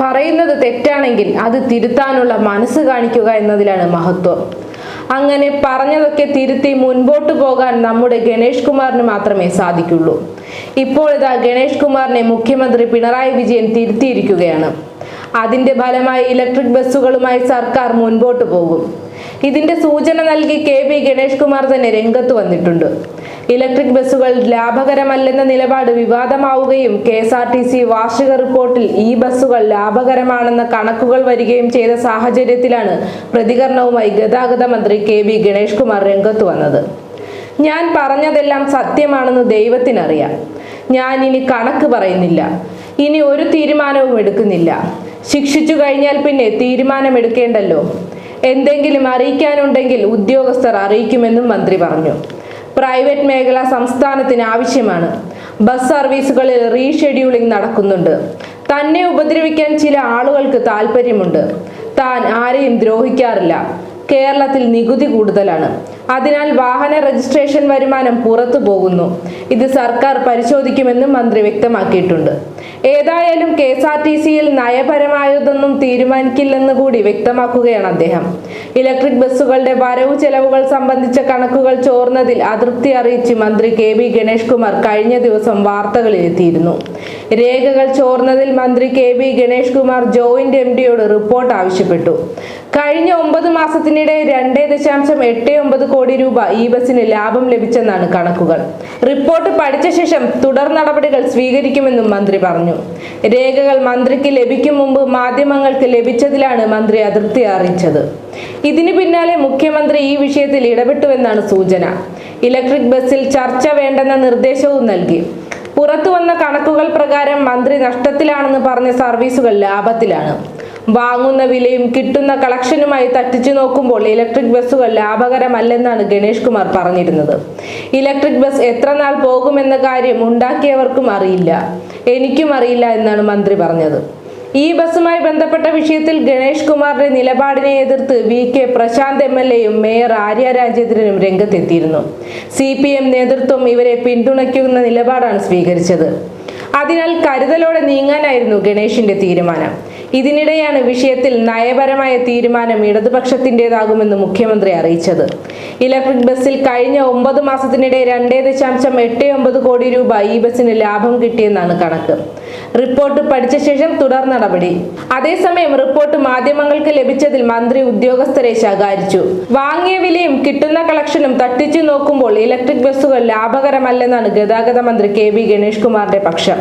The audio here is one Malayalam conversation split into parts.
പറയുന്നത് തെറ്റാണെങ്കിൽ അത് തിരുത്താനുള്ള മനസ്സ് കാണിക്കുക എന്നതിലാണ് മഹത്വം. അങ്ങനെ പറഞ്ഞതൊക്കെ തിരുത്തി മുൻപോട്ട് പോകാൻ നമ്മുടെ ഗണേഷ് കുമാറിന് മാത്രമേ സാധിക്കുള്ളൂ. ഇപ്പോൾ ഇതാ ഗണേഷ് കുമാറിനെ മുഖ്യമന്ത്രി പിണറായി വിജയൻ തിരുത്തിയിരിക്കുകയാണ്. അതിന്റെ ഫലമായി ഇലക്ട്രിക് ബസ്സുകളുമായി സർക്കാർ മുൻപോട്ട് പോകും. ഇതിന്റെ സൂചന നൽകി കെ പി ഗണേഷ് കുമാർ തന്നെ രംഗത്ത് വന്നിട്ടുണ്ട്. ഇലക്ട്രിക് ബസ്സുകൾ ലാഭകരമല്ലെന്ന നിലപാട് വിവാദമാവുകയും K S R T C വാർഷിക റിപ്പോർട്ടിൽ ഈ ബസ്സുകൾ ലാഭകരമാണെന്ന കണക്കുകൾ വരികയും ചെയ്ത സാഹചര്യത്തിലാണ് പ്രതികരണവുമായി ഗതാഗത മന്ത്രി കെ ബി ഗണേഷ് കുമാർ രംഗത്ത് വന്നത്. ഞാൻ പറഞ്ഞതെല്ലാം സത്യമാണെന്ന് ദൈവത്തിനറിയാം. ഞാൻ ഇനി കണക്ക് പറയുന്നില്ല. ഇനി ഒരു തീരുമാനവും എടുക്കുന്നില്ല. ശിക്ഷിച്ചു കഴിഞ്ഞാൽ പിന്നെ തീരുമാനമെടുക്കേണ്ടല്ലോ. എന്തെങ്കിലും അറിയിക്കാനുണ്ടെങ്കിൽ ഉദ്യോഗസ്ഥർ അറിയിക്കുമെന്നും മന്ത്രി പറഞ്ഞു. പ്രൈവറ്റ് മേഖല സംസ്ഥാനത്തിന് ആവശ്യമാണ്. ബസ് സർവീസുകളിൽ റീഷെഡ്യൂളിംഗ് നടക്കുന്നുണ്ട്. തന്നെ ഉപദ്രവിക്കാൻ ചില ആളുകൾക്ക് താല്പര്യമുണ്ട് താൻ ആരെയും ദ്രോഹിക്കാറില്ല. കേരളത്തിൽ നികുതി കൂടുതലാണ്. അതിനാൽ വാഹന രജിസ്ട്രേഷൻ വരുമാനം പുറത്തു പോകുന്നു. ഇത് സർക്കാർ പരിശോധിക്കുമെന്നും മന്ത്രി വ്യക്തമാക്കിയിട്ടുണ്ട്. ഏതായാലും കെ എസ് ആർ ടി സിയിൽ നയപരമായതൊന്നും തീരുമാനിക്കില്ലെന്ന് കൂടി വ്യക്തമാക്കുകയാണ് അദ്ദേഹം. ഇലക്ട്രിക് ബസ്സുകളുടെ വരവ് ചെലവുകൾ സംബന്ധിച്ച കണക്കുകൾ ചോർന്നതിൽ അതൃപ്തി അറിയിച്ച് മന്ത്രി കെ ബി ഗണേഷ് കുമാർ കഴിഞ്ഞ ദിവസം വാർത്തകളിൽ എത്തിയിരുന്നു രേഖകൾ ചോർന്നതിൽ മന്ത്രി K B Ganesh Kumar joint M ഡിയോട് report ആവശ്യപ്പെട്ടു. കഴിഞ്ഞ ഒമ്പത് മാസത്തിനിടെ രണ്ടേ ദശാംശം എട്ട് ഒമ്പത് കോടി രൂപ ഈ ബസിന് ലാഭം ലഭിച്ചെന്നാണ് കണക്കുകൾ. റിപ്പോർട്ട് പഠിച്ച ശേഷം തുടർ നടപടികൾ സ്വീകരിക്കുമെന്നും മന്ത്രി പറഞ്ഞു. രേഖകൾ മന്ത്രിക്ക് ലഭിക്കും മുമ്പ് മാധ്യമങ്ങൾക്ക് ലഭിച്ചതിലാണ് മന്ത്രി അതൃപ്തി അറിയിച്ചത്. ഇതിനു പിന്നാലെ മുഖ്യമന്ത്രി ഈ വിഷയത്തിൽ ഇടപെട്ടുവെന്നാണ് സൂചന. ഇലക്ട്രിക് ബസ്സിൽ ചർച്ച വേണ്ടെന്ന നിർദ്ദേശവും നൽകി. പുറത്തു വന്ന കണക്കുകൾ പ്രകാരം മന്ത്രി നഷ്ടത്തിലാണെന്ന് പറഞ്ഞ സർവീസുകൾ ലാഭത്തിലാണ്. വാങ്ങുന്ന വിലയും കിട്ടുന്ന കളക്ഷനുമായി തട്ടിച്ചു നോക്കുമ്പോൾ ഇലക്ട്രിക് ബസ്സുകൾ ലാഭകരമല്ലെന്നാണ് ഗണേഷ് കുമാർ പറഞ്ഞിരുന്നത്. ഇലക്ട്രിക് ബസ് എത്ര നാൾ പോകുമെന്ന കാര്യം ഉണ്ടാക്കിയവർക്കും അറിയില്ല. എനിക്കും അറിയില്ല എന്നാണ് മന്ത്രി പറഞ്ഞത്. ഈ ബസ്സുമായി ബന്ധപ്പെട്ട വിഷയത്തിൽ ഗണേഷ് കുമാറിന്റെ നിലപാടിനെ എതിർത്ത് V K Prashanth M L എയും മേയർ ആര്യ രാജേന്ദ്രനും രംഗത്തെത്തിയിരുന്നു. സി പി എം നേതൃത്വം ഇവരെ പിന്തുണയ്ക്കുന്ന നിലപാടാണ് സ്വീകരിച്ചത്. അതിനാൽ കരുതലോടെ നീങ്ങാനായിരുന്നു ഗണേഷിന്റെ തീരുമാനം. ഇതിനിടെയാണ് വിഷയത്തിൽ നയപരമായ തീരുമാനം ഇടതുപക്ഷത്തിന്റെതാകുമെന്ന് മുഖ്യമന്ത്രി അറിയിച്ചത്. ഇലക്ട്രിക് ബസ്സിൽ കഴിഞ്ഞ ഒമ്പത് മാസത്തിനിടെ രണ്ടേ ദശാംശം എട്ട് ഒമ്പത് കോടി രൂപ ഈ ബസ്സിന് ലാഭം കിട്ടിയെന്നാണ് കണക്ക്. റിപ്പോർട്ട് പഠിച്ച ശേഷം തുടർ നടപടി. അതേസമയം റിപ്പോർട്ട് മാധ്യമങ്ങൾക്ക് ലഭിച്ചതിൽ മന്ത്രി ഉദ്യോഗസ്ഥരെ ശകാരിച്ചു. വാങ്ങിയ വിലയും കിട്ടുന്ന കളക്ഷനും തട്ടിച്ചു നോക്കുമ്പോൾ ഇലക്ട്രിക് ബസ്സുകൾ ലാഭകരമല്ലെന്നാണ് ഗതാഗത മന്ത്രി കെ വി ഗണേഷ് കുമാറിന്റെ പക്ഷം.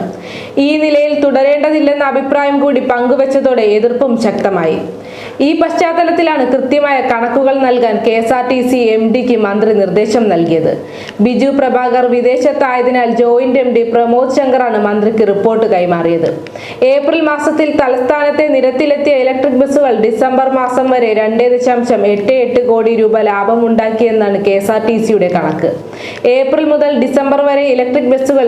ഈ നിലയിൽ തുടരേണ്ടതില്ലെന്ന അഭിപ്രായം കൂടി പങ്കുവച്ചതോടെ എതിർപ്പും ശക്തമായി. ഈ പശ്ചാത്തലത്തിലാണ് കൃത്യമായ കണക്കുകൾ നൽകാൻ K S R T C M ഡിക്ക് മന്ത്രി നിർദ്ദേശം നൽകിയത്. ബിജു പ്രഭാകർ വിദേശത്തായതിനാൽ ജോയിന്റ് എം ഡി പ്രമോദ് ശങ്കറാണ് മന്ത്രിക്ക് റിപ്പോർട്ട് കൈമാറിയത്. ഏപ്രിൽ മാസത്തിൽ തലസ്ഥാനത്തെ നിരത്തിലെത്തിയ ഇലക്ട്രിക് ബസ്സുകൾ ഡിസംബർ മാസം വരെ രണ്ടേ ദശാംശം എട്ട് എട്ട് കോടി രൂപ ലാഭമുണ്ടാക്കിയെന്നാണ് കെ എസ് ആർ ടി സിയുടെ കണക്ക്. ഏപ്രിൽ മുതൽ ഡിസംബർ വരെ ഇലക്ട്രിക് ബസ്സുകൾ